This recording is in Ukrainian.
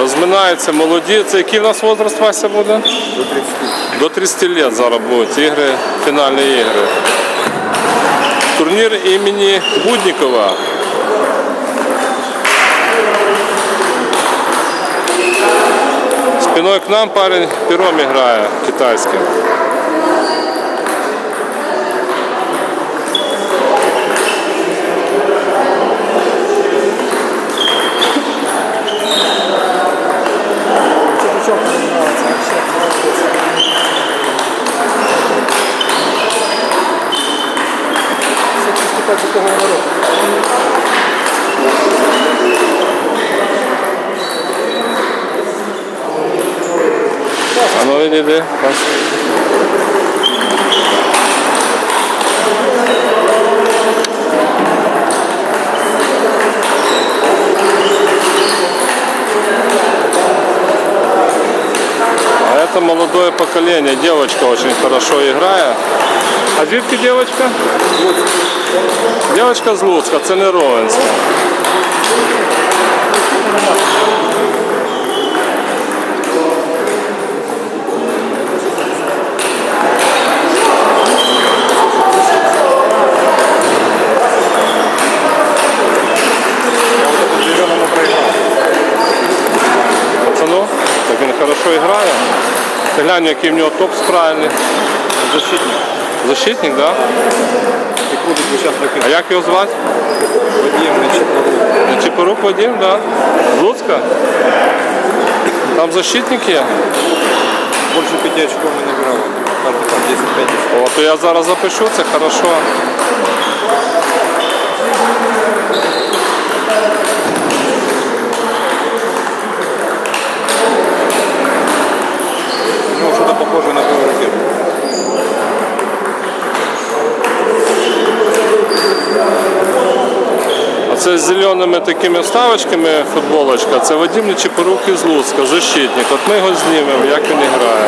Розминаються молоді. Це який в нас возраст Вася буде? До 30. До 30 лет зараз будуть ігри, фінальні ігри. Турнір імені Буднікова. Спиной к нам парень пером грає китайським. стать такого народа. А ну иди, иди. это молодое поколение, девочка очень хорошо играет. А звідки девочка? Девочка з Луцька, це не Ровенська. Пацану, так він хорошо грає. Глянь, який в нього топ правильний. Защитник. Защитник, да? А як його звати? Вадим на Чепорук Вадим, да? З Луцька? Там защитник є? Больше 5 очков не набирал. Каждый там 10-5 О, то я зараз запишу, це хорошо. Це з зеленими такими вставочками футболочка, це Вадим Нечепорук із Луцька, защитник. От ми його знімемо, як він грає.